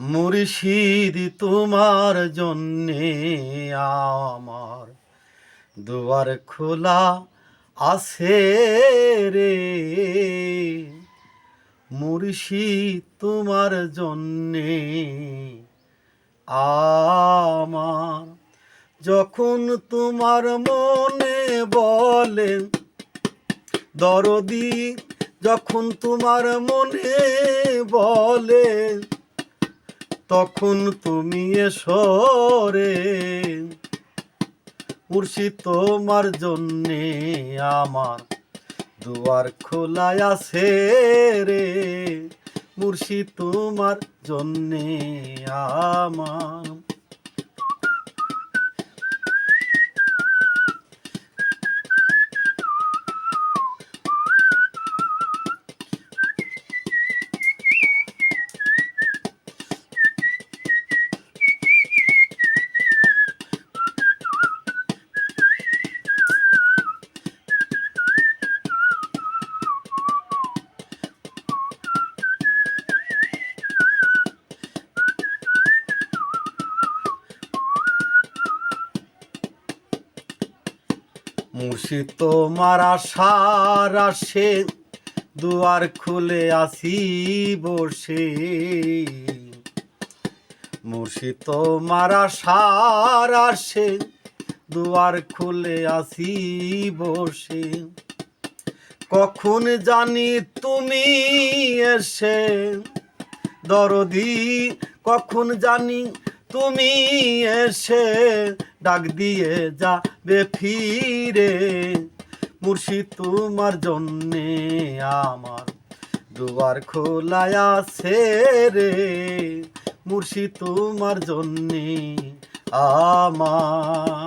মুর্শিদ তোমার জন্যে আমার দুয়ার খোলা আছে রে। মুর্শিদ তোমার জন্যে আমার যখন তোমার মনে বলে, দরদি, যখন তোমার মনে বলে তখন তুমি এসরে মুর্শিদ তোমার জন্যে আমার দুয়ার খোলা আছে রে। মুর্শি তোমার জন্যে আমার মুর্শিদ, তোমার আশার আসে, দুয়ার খুলে আসি বসে। মুর্শিদ, তোমার আশার আসে, দুয়ার খুলে আসি বসে। কখন জানি তুমি এসে, দরদি, কখন জানি তুমি এসে ডাক দিয়ে যাবে ফিরে। মুর্শিদ তোমার জন্যে আমার দুয়ার খোলায় আছে রে। মুর্শিদ তোমার জন্যে আমার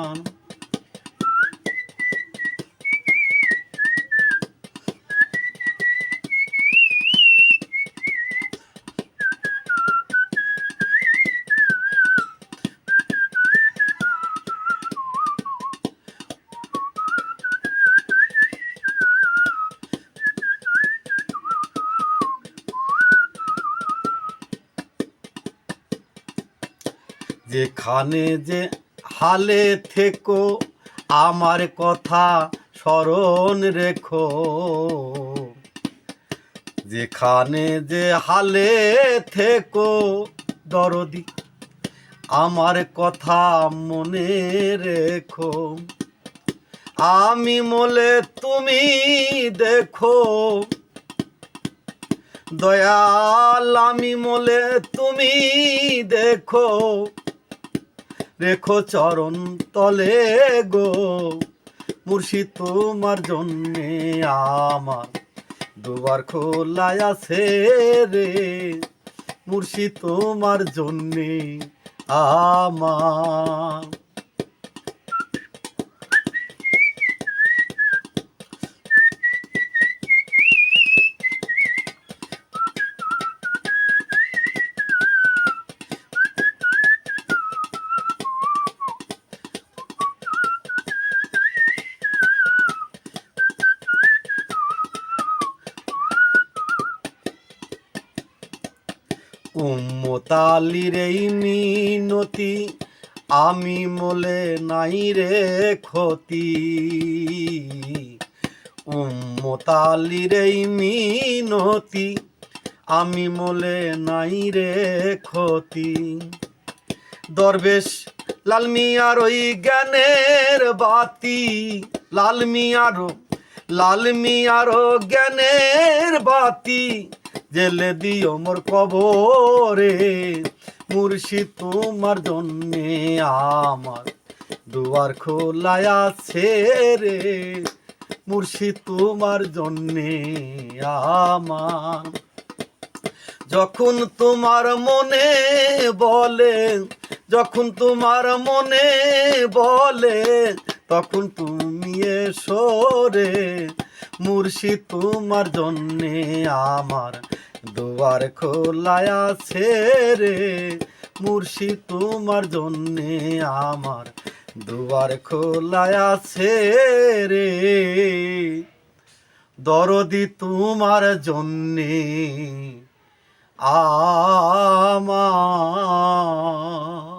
যেখানে যে হালে থেকো, আমার কথা স্মরণ রেখো। যেখানে যে হালে থেকো, দরদি, আমার কথা মনে রেখো। আমি মলে তুমি দেখো, দয়াল আমি মলে তুমি দেখো। রেখো চরণ তলে গো, মুর্শিদ তোমার জন্যে আমার দুবার খোলায় আছে রে। মুর্শিদ তোমার জন্যে আমার উম্মতালির এই মিনতি, আমি মোলে নাই রে ক্ষতি। উম্মতালির এই মিনতি, আমি মোলে নাই রে ক্ষতি। দরবেশ, লাল মিয়ার ওই জ্ঞানের বাতি, লাল মিয়ারও জ্ঞানের বাতি। জেলে দিও মোর কবরে, মুর্শিদ তোমার জন্যে আমার দুয়ার খোলায় আছে রে। মুর্শিদ তোমার জন্যে আমার। যখন তোমার মনে বলে, যখন তোমার মনে বলে, তখন তুমি রে। মুর্শিদ তোমার জন্যে আমার দুয়ার খোলায় আছে রে। মুর্শিদ তোমার জন্যে আমার দুয়ার খোলায় আছে রে। দরদি তোমার জন্যে আমার